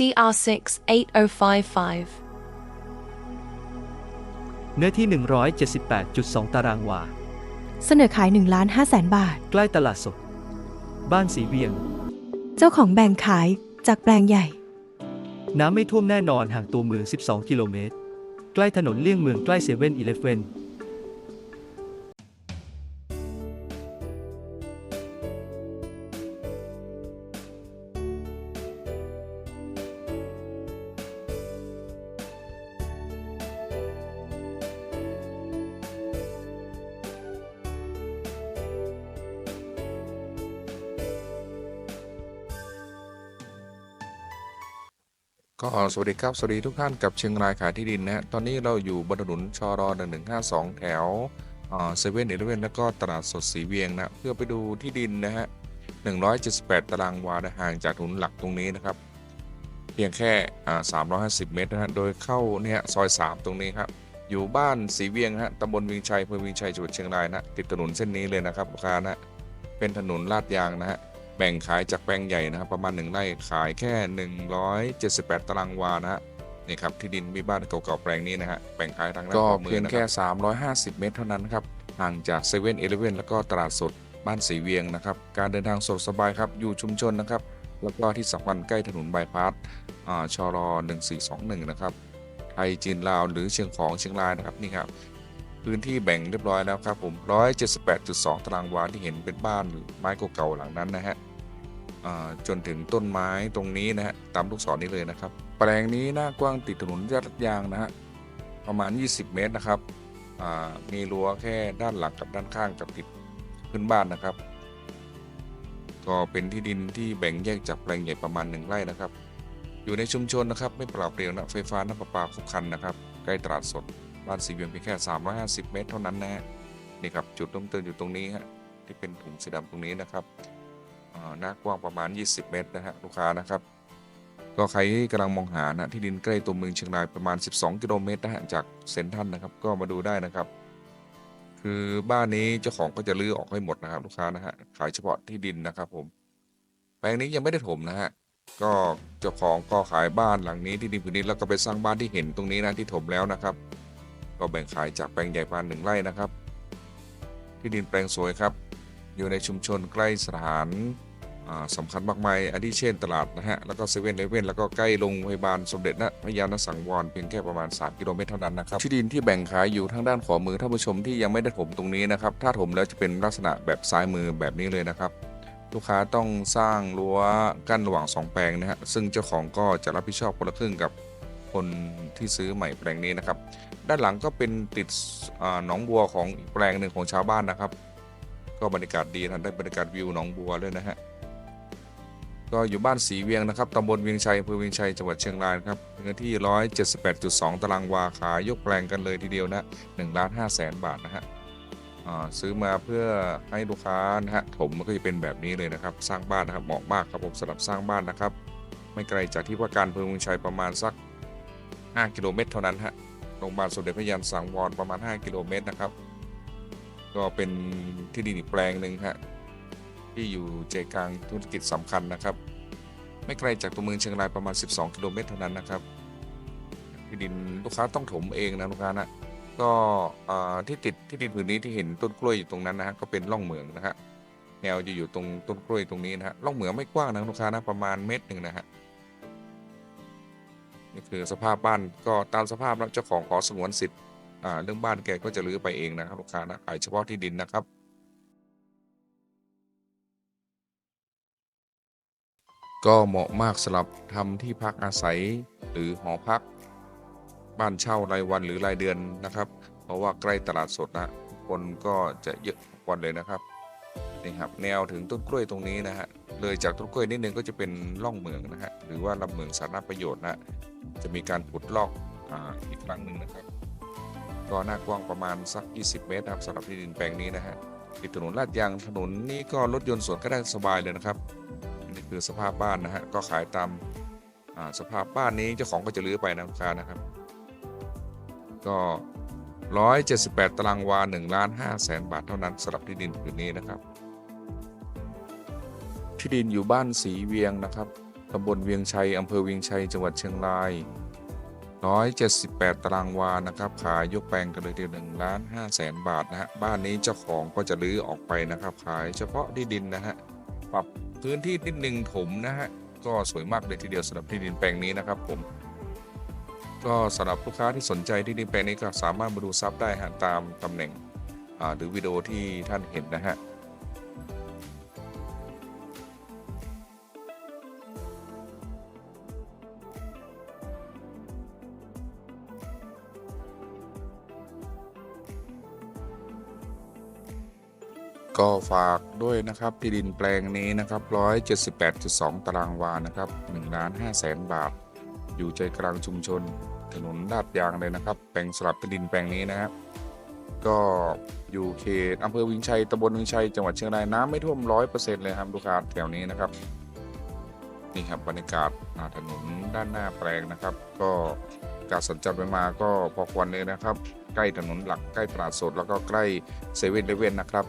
CR6 8055. เนื้อที่ 178.2 ตารางวา เสนอขาย1ล้าน5แสนบาท ใกล้ตลาดสด บ้านสีเวียง เจ้าของแบ่งขายจากแปลงใหญ่ น้ำไม่ท่วมแน่นอนห่างตัวเมือง 12 กิโลเมตร ใกล้ถนนเลี่ยงเมืองใกล้เซเว่นอีเลฟเว่น ก็สวัสดีครับ สวัสดีทุกท่านกับเชียงรายขายที่ดินนะฮะตอนนี้เราอยู่บนถนนชร1152แถวเซเว่นเอเลเว่นแล้วก็ตลาดสดสีเวียงนะเพื่อไปดูที่ดินนะฮะ178ตารางวาห่างจากถนนหลักตรงนี้นะครับ เพียงแค่สามร้อ่า350เมตรนะฮะโดยเข้าเนี่ยซอย3ตรงนี้ครับอยู่บ้านสีเวียงฮะตำบลวิงชัยอำเภอวิงชัยจังหวัดเชียงรายนะติดถนนเส้นนี้เลยนะครับลูกค้านะเป็นถนนลาดยางนะฮะ แบ่งขายจากแปลงใหญ่นะครับประมาณ 1 ไร่ขายแค่ 178 ตารางวานะฮะนี่ครับที่ดินมีบ้านเก่าๆแปลงนี้นะฮะแบ่งขายทางด้านก็เพียงแค่ 350 เมตรเท่านั้นครับห่างจากเซเว่นเอเลเว่นแล้วก็ตลาดสดบ้านสีเวียงนะครับการเดินทางสะดวกสบายครับอยู่ชุมชนนะครับแล้วก็ที่สำคัญใกล้ถนนบายพาสอ่าชร1421 นะครับไทยจีนลาวหรือเชียงของเชียงรายนะครับนี่ครับพื้นที่แบ่งเรียบร้อยแล้วครับผม 178.2 ตารางวาที่เห็นเป็นบ้านไม้เก่าๆหลังนั้นนะฮะอ่า จนถึงต้นไม้ตรงนี้นะฮะตามลูกศรนี้เลยนะครับ แปลงนี้หน้ากว้างติดถนนลาดยางนะฮะประมาณ 20 เมตรนะครับอ่ามีรั้วแค่ด้านหลังกับด้านข้างกับติดพื้นบ้านนะครับ ก็เป็นที่ดินที่แบ่งแยกจากแปลงใหญ่ประมาณหนึ่งไร่นะครับ อยู่ในชุมชนนะครับ ไม่เปล่าเปลี่ยวนะไฟฟ้าน้ำประปาครบครันนะครับ ใกล้ตลาดสดบ้านสีเวียงเพียงแค่ 350 เมตร เท่านั้นนะฮะนี่ครับจุดเริ่มต้นอยู่ตรงนี้ฮะที่เป็นถุงสีดำตรงนี้นะครับ หน้ากว้างประมาณ 20 เมตรนะฮะลูกค้านะครับก็ใครกำลังมองหานะที่ดินใกล้ตัวเมืองเชียงรายประมาณ 12 กิโลเมตรนะฮะจากเซนทรัลนะครับ ก็มาดูได้นะครับ คือบ้านนี้เจ้าของก็จะรื้อออกให้หมดนะครับลูกค้านะฮะขายเฉพาะที่ดินนะครับผมแปลงนี้ยังไม่ได้ถมนะฮะก็เจ้าของก็ขายบ้านหลังนี้ที่ดินผืนนี้แล้วก็ไปสร้างบ้านที่เห็นตรงนี้นะที่ถมแล้วนะครับ ก็แบ่งขายจากแปลงใหญ่ประมาณหนึ่งไร่นะครับ ที่ดินแปลงสวยครับ อยู่ในชุมชนใกล้สถานอ่าสำคัญมากมายอาทิเช่นตลาดนะฮะ แล้วก็เซเว่นเลเว่นแล้วก็ใกล้โรงพยาบาลสมเด็จนะพระยาณสังวรเพียงแค่ประมาณ 3 กิโลเมตรเท่านั้นนะครับที่ดินที่แบ่งขายอยู่ทางด้านขวามือท่านผู้ชมที่ยังไม่ได้ถมตรงนี้นะครับ ถ้าถมแล้วจะเป็นลักษณะแบบซ้ายมือแบบนี้เลยนะครับ ลูกค้าต้องสร้างรั้วกั้นระหว่างสองแปลงนะฮะ ซึ่งเจ้าของก็จะรับผิดชอบคนละครึ่งกับคนที่ซื้อใหม่แปลงนี้นะครับ ด้านหลังก็เป็นติดหนองบัวของแปลงหนึ่งของชาวบ้านนะครับ ก็บรรยากาศดีนะได้บรรยากาศวิวหนองบัวด้วยนะฮะก็อยู่บ้านสีเวียงนะครับตำบลเวียงชัยอำเภอเวียงชัยจังหวัดเชียงรายนะครับเนื้อที่ 178.2 ตารางวาขายยกแปลงกันเลยทีเดียวนะ1ล้าน5แสนบาทนะฮะซื้อมาเพื่อให้ลูกค้านะฮะถมมันก็จะเป็นแบบนี้เลยนะครับ สร้างบ้านนะครับเหมาะมากครับผมสำหรับสร้างบ้านนะครับ ไม่ไกลจากที่ว่าการอำเภอเวียงชัยประมาณสัก 5 กิโลเมตรเท่านั้นฮะโรงพยาบาลสมเด็จพระยาณสังวรประมาณ 5 กิโลเมตรนะครับ ก็เป็นที่ดินอีกแปลงหนึ่งฮะที่อยู่ใจกลางธุรกิจสำคัญนะครับ ไม่ไกลจากตัวเมืองเชียงรายประมาณ 12 กิโลเมตรเท่านั้นนะครับที่ดินลูกค้าต้องถมเองนะลูกค้านะก็อ่าที่ติดที่ดินผืนนี้ที่เห็นต้นกล้วยอยู่ตรงนั้นนะฮะก็เป็นร่องเหมืองนะฮะแนวจะอยู่ตรงต้นกล้วยตรงนี้นะฮะร่องเหมืองไม่กว้างนะลูกค้านะประมาณเมตรหนึ่งนะฮะนี่คือสภาพบ้านก็ตามสภาพแล้วเจ้าของขอสงวนสิทธิ์ เรื่องบ้านแกก็จะรื้อไปเองนะครับลูกค้านะขายเฉพาะที่ดินนะครับก็เหมาะมากสำหรับทำที่พักอาศัยหรือหอพัก บ้านเช่ารายวันหรือรายเดือนนะครับ เพราะว่าใกล้ตลาดสดนะคนก็จะเยอะกวันเลยนะครับนี่ครับแนวถึงต้นกล้วยตรงนี้นะฮะเลยจากต้นกล้วยนิดนึงก็จะเป็นร่องเหมืองนะฮะหรือว่าลำเหมืองสาธารณประโยชน์นะจะมีการขุดลอกอ่าอีกครั้งหนึ่งนะครับ ก็หน้ากว้างประมาณสัก 20 เมตรครับสำหรับที่ดินแปลงนี้นะฮะติดถนนลาดยางถนนนี้ก็รถยนต์สวนก็ได้สบายเลยนะครับนี่คือสภาพบ้านนะฮะก็ขายตามสภาพบ้านนี้เจ้าของก็จะรื้อไปนะลูกค้านะครับ ก็ 178 ตารางวา1ล้าน5แสนบาทเท่านั้นสำหรับที่ดินผืนนี้นะครับ ที่ดินอยู่บ้านสีเวียงนะครับตำบลเวียงชัยอำเภอเวียงชัยจังหวัดเชียงราย 178 ตารางวานะครับขายยกแปลงกันเลยทีเดียว1ล้าน5แสนบาทนะฮะบ้านนี้เจ้าของก็จะรื้อออกไปนะครับ ขายเฉพาะที่ดินนะฮะปรับพื้นที่นิดหนึ่งถมนะฮะก็สวยมากเลยทีเดียวสำหรับที่ดินแปลงนี้นะครับผม ก็สำหรับลูกค้าที่สนใจที่ดินแปลงนี้ก็สามารถมาดูซับได้ฮะตามตำแหน่งหรือวิดีโอที่ท่านเห็นนะฮะ ก็ฝากด้วยนะครับที่ดินแปลงนี้นะครับ 178.2 ตารางวานะครับ1ล้าน5แสนบาท อยู่ใจกลางชุมชน ถนนลาดยางเลยนะครับ แปลงสลับที่ดินแปลงนี้นะครับก็อยู่เขตอำเภอวิงชัยตำบลวิงชัย จังหวัดเชียงรายน้ำไม่ท่วมร้อยเปอร์เซ็นต์เลยครับลูกค้าแถวนี้นะครับนี่ครับบรรยากาศาถนนด้านหน้าแปลงนะครับ ก็การสัญจรไปมาก็พอควรเลยนะครับ ใกล้ถนนหลักใกล้ตลาดสดแล้วก็ใกล้เซเว่นเลเว่นนะครับ